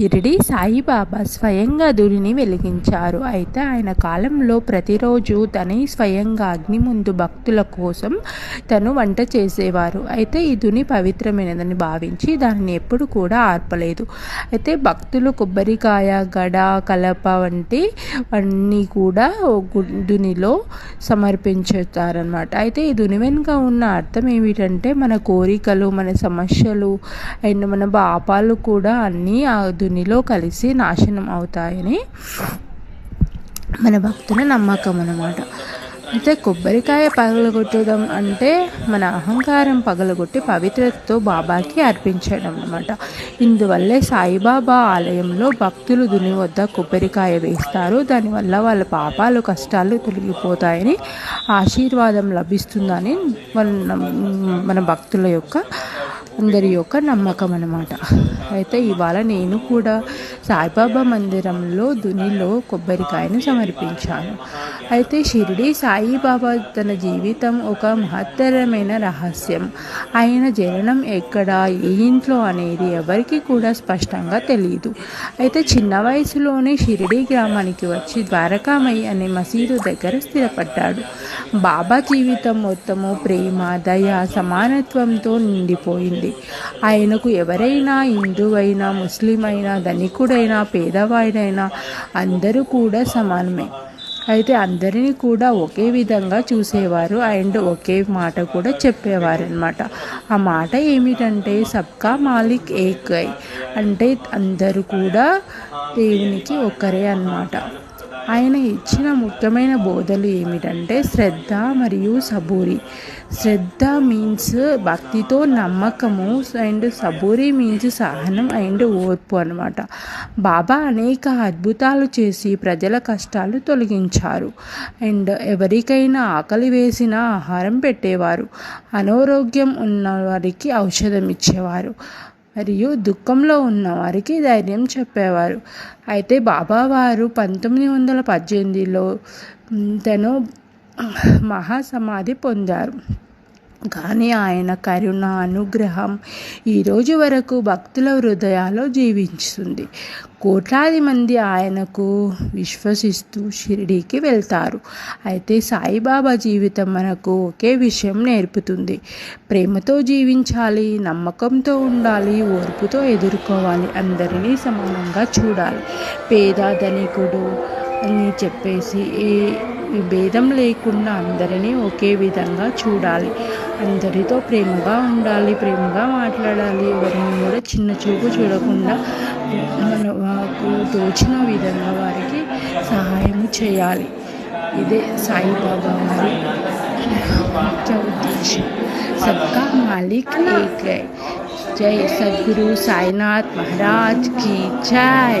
షిరిడి సాయిబాబా స్వయంగా దురిని వెలిగించారు. అయితే ఆయన కాలంలో ప్రతిరోజు తనే స్వయంగా అగ్ని ముందు భక్తుల కోసం తను వంట చేసేవారు. అయితే ఈ దుని పవిత్రమైనదని భావించి దానిని ఎప్పుడు కూడా ఆర్పలేదు. అయితే భక్తులు కొబ్బరికాయ గడ కలప వంటి అన్నీ కూడా దునిలో సమర్పించుతారనమాట అయితే ఈ దుని వెనుక ఉన్న అర్థం ఏమిటంటే మన కోరికలు మన సమస్యలు అండ్ మన పాపాలు కూడా అన్నీ ఆ దునిలో కలిసి నాశనం అవుతాయని మన భక్తుల నమ్మకం అన్నమాట. అయితే కొబ్బరికాయ పగలగొట్టడం అంటే మన అహంకారం పగలగొట్టి పవిత్రతతో బాబాకి అర్పించడం అనమాట ఇందువల్లే సాయిబాబా ఆలయంలో భక్తులు దుని వద్ద కొబ్బరికాయ వేస్తారు. దానివల్ల వాళ్ళ పాపాలు కష్టాలు తొలగిపోతాయని ఆశీర్వాదం లభిస్తుందని మన మన భక్తుల యొక్క అందరి యొక్క నమ్మకం అనమాట అయితే ఇవాళ నేను కూడా సాయిబాబా మందిరంలో దునిలో కొబ్బరికాయను సమర్పించాను. అయితే షిరిడి సాయిబాబా తన జీవితం ఒక మహత్తరమైన రహస్యం. ఆయన జననం ఎక్కడ ఏ ఇంట్లో అనేది ఎవరికి కూడా స్పష్టంగా తెలియదు అయితే చిన్న వయసులోనే షిరిడి గ్రామానికి వచ్చి ద్వారకామయ్య అనే మసీదు దగ్గర స్థిరపడ్డాడు. బాబా జీవితం మొత్తము ప్రేమ దయ సమానత్వంతో నిండిపోయింది. ఆయనకు ఎవరైనా హిందువైనా ముస్లిం అయినా ధనికుడైనా పేదవాడైనా అందరూ కూడా సమానమే. అయితే అందరినీ కూడా ఒకే విధంగా చూసేవారు అండ్ ఒకే మాట కూడా చెప్పేవారు అనమాట ఆ మాట ఏమిటంటే సబ్కా మాలిక్ ఏక్ అంటే అందరూ కూడా దేవునికి ఒక్కరే అన్నమాట. ఆయన ఇచ్చిన ముఖ్యమైన బోధలు ఏమిటంటే శ్రద్ధ మరియు సబూరి. శ్రద్ధ మీన్స్ భక్తితో నమ్మకము అండ్ సబూరి మీన్స్ సహనం అండ్ ఓర్పు అనమాట బాబా అనేక అద్భుతాలు చేసి ప్రజల కష్టాలు తొలగించారు. అండ్ ఎవరికైనా ఆకలి వేసిన ఆహారం పెట్టేవారు. అనారోగ్యం ఉన్న వారికి ఔషధం ఇచ్చేవారు. మరియు దుఃఖంలో ఉన్న వారికి ధైర్యం చెప్పేవారు. అయితే బాబావారు పంతొమ్మిది వందల పద్దెనిమిదిలో తను మహాసమాధి పొందారు. కానీ ఆయన కరుణ అనుగ్రహం ఈరోజు వరకు భక్తుల హృదయాల్లో జీవిస్తుంది కోట్లాది మంది ఆయనకు విశ్వసిస్తూ షిరిడీకి వెళ్తారు. అయితే సాయిబాబా జీవితం మనకు ఒకే విషయం నేర్పుతుంది. ప్రేమతో జీవించాలి నమ్మకంతో ఉండాలి ఓర్పుతో ఎదుర్కోవాలి అందరినీ సమానంగా చూడాలి. పేద ధనికుడు అని చెప్పేసి ఏ భేదం లేకుండా అందరినీ ఒకే విధంగా చూడాలి. అందరితో ప్రేమగా ఉండాలి ప్రేమగా మాట్లాడాలి. ఎవరిని కూడా చిన్న చూపు చూడకుండా మన తోచిన విధంగా వారికి సహాయం చేయాలి. ఇదే సాయిబాబా వారి ముఖ్య ఉద్దేశం. సబ్కా మాలిక్ ఏక్ హై జై సద్గురు సాయినాథ్ మహారాజ్కి జై.